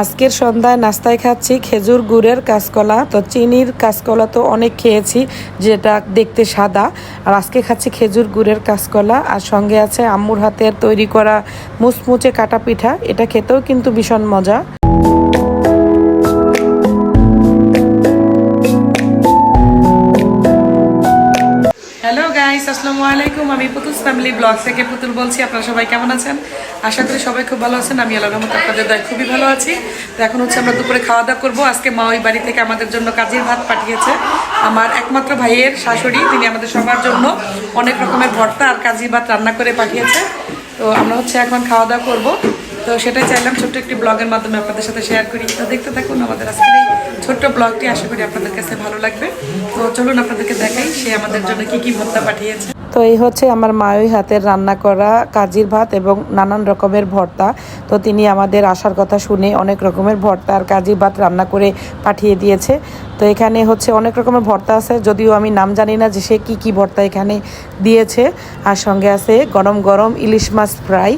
আজকের সন্ধ্যায় নাস্তায় খাচ্ছি খেজুর গুড়ের কাঁচকলা। তো চিনির কাঁচকলা তো অনেক খেয়েছি, যেটা দেখতে সাদা। আর আজকে খাচ্ছি খেজুর গুড়ের কাঁচকলা, আর সঙ্গে আছে আম্মুর হাতের তৈরি করা মুচমুচে কাটা পিঠা। এটা খেতেও কিন্তু ভীষণ মজা। আসসালামু আলাইকুম, আমি পুতুল ফ্যামিলি ব্লগ থেকে পুতুল বলছি, আপনারা সবাই কেমন আছেন? আশা করি সবাই খুব ভালো আছেন, আমি আল্লাহ রহমত আপনাদের দয় খুবই ভালো আছি। তো এখন হচ্ছে আমরা দুপুরে খাওয়া দাওয়া করব। আজকে মা ওই বাড়ি থেকে আমাদের জন্য কাজের ভাত পাঠিয়েছে। আমার একমাত্র ভাইয়ের শাশুড়ি, তিনি আমাদের সবার জন্য অনেক রকমের ভর্তা আর কাজী ভাত রান্না করে পাঠিয়েছে। তো আমরা হচ্ছে এখন খাওয়া দাওয়া করব। তো সেটাই চাইলাম ছোট্ট একটি ব্লগের মাধ্যমে আপনাদের সাথে শেয়ার করি। তো দেখতে থাকুন আমাদের আজকের এই ছোট্ট ব্লগটি। আশা করি আপনাদের কাছে ভালো লাগবে। তো চলুন আপনাদেরকে দেখাই সে আমাদের জন্য কি কি ভর্তা পাঠিয়েছে। তো এই হচ্ছে আমার মায়ই হাতের রান্না করা কাজির ভাত এবং নানান রকমের ভর্তা। তো তিনি আমাদের আসার কথা শুনে অনেক রকমের ভর্তা আর কাজির ভাত রান্না করে পাঠিয়ে দিয়েছে। তো এখানে হচ্ছে অনেক রকমের ভর্তা আছে। যদিও আমি নাম জানি না যে সে কী কী ভর্তা এখানে দিয়েছে। আর সঙ্গে আছে গরম গরম ইলিশ মাছ ফ্রাই।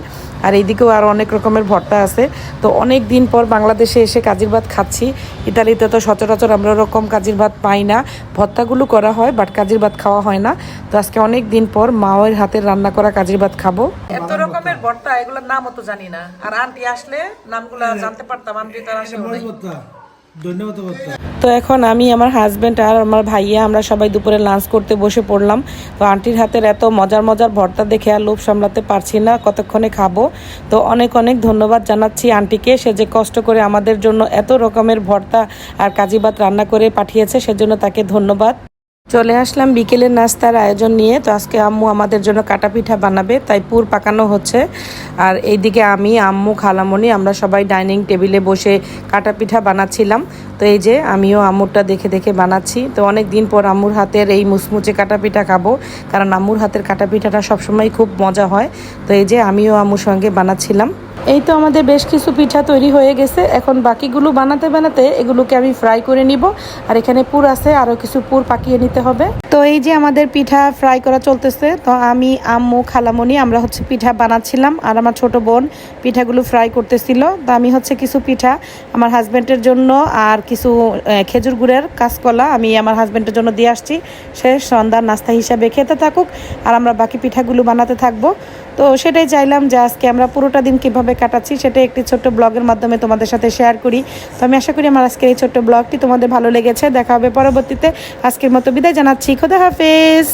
আর এইদিকেও আর অনেক রকমের ভর্তা আছে। তো অনেক দিন পর বাংলাদেশে এসে কাজির ভাত খাচ্ছি। ইতালিতে তো সচরাচর আমরা ওরকম কাজির ভাত পাই না। ভর্তাগুলো করা হয় বাট কাজির ভাত খাওয়া হয় না। তো আজকে অনেক দিন পর মায়ের হাতের রান্না করা কাজির ভাত খাব। এত রকমের ভর্তা এগুলোর নামও তো জানি না। আর আন্টি আসলে নামগুলো জানতে পারতাম আন্টি তার আসলে তো এখন আমি, আমার হাজব্যান্ড আর আমার ভাইয়া, আমরা সবাই দুপুরে লাঞ্চ করতে বসে পড়লাম। তো আন্টির হাতের এত মজার মজার ভর্তা দেখে আর লোভ সামলাতে পারছি না, কতক্ষণে খাব? তো অনেক অনেক ধন্যবাদ জানাচ্ছি আন্টিকে, সে যে কষ্ট করে আমাদের জন্য এত রকমের ভর্তা আর কাজী ভাত রান্না করে পাঠিয়েছে, সেজন্য তাকে ধন্যবাদ। চলে আসলাম বিকেলের নাস্তার আয়োজন নিয়ে। তো আজকে আম্মু আমাদের জন্য কাটা পিঠা বানাবে, তাই পুর পাকানো হচ্ছে। আর এইদিকে আমি, আম্মু, খালামণি, আমরা সবাই ডাইনিং টেবিলে বসে কাটা পিঠা বানাচ্ছিলাম। তো এই যে আমিও আম্মুরটা দেখে দেখে বানাচ্ছি। তো অনেক দিন পর আম্মুর হাতের এই মুচমুচে কাটা পিঠা খাব, কারণ আম্মুর হাতের কাটা পিঠাটা সবসময় খুব মজা হয়। তো এই যে আমিও আম্মুর সঙ্গে বানাচ্ছিলাম। এই তো আমাদের বেশ কিছু পিঠা তৈরি হয়ে গেছে। এখন বাকিগুলো বানাতে বানাতে এগুলোকে আমি ফ্রাই করে নিব। আর এখানে পুর আছে আরও কিছু পুর পাকিয়ে নিতে হবে। তো এই যে আমাদের পিঠা ফ্রাই করা চলতেছে, তো আমি, আম্মু, খালামণি, আমরা হচ্ছে পিঠা বানাচ্ছিলাম। আর আমার ছোট বোন পিঠাগুলো ফ্রাই করতেছিল। তো আমি হচ্ছে কিছু পিঠা আমার হাজব্যান্ডের জন্য আর কিছু খেজুর গুড়ের কাঁচকলা আমি আমার হাজব্যান্ডের জন্য দিয়ে আসছি। সে সন্ধ্যার নাস্তা হিসাবে খেতে থাকুক। আর আমরা বাকি পিঠাগুলো বানাতে থাকব। তো সেটাই চাইলাম যে আজকে আমরা পুরোটা দিন কীভাবে কাটাচ্ছি, সেটাই একটি ছোট্ট ব্লগের মাধ্যমে তোমাদের সাথে শেয়ার করি। তো আমি আশা করি আমার আজকের এই ছোট্ট ব্লগটি তোমাদের ভালো লেগেছে। দেখা হবে পরবর্তীতে। আজকের মতো বিদায় জানাচ্ছি। খোদা হাফেজ।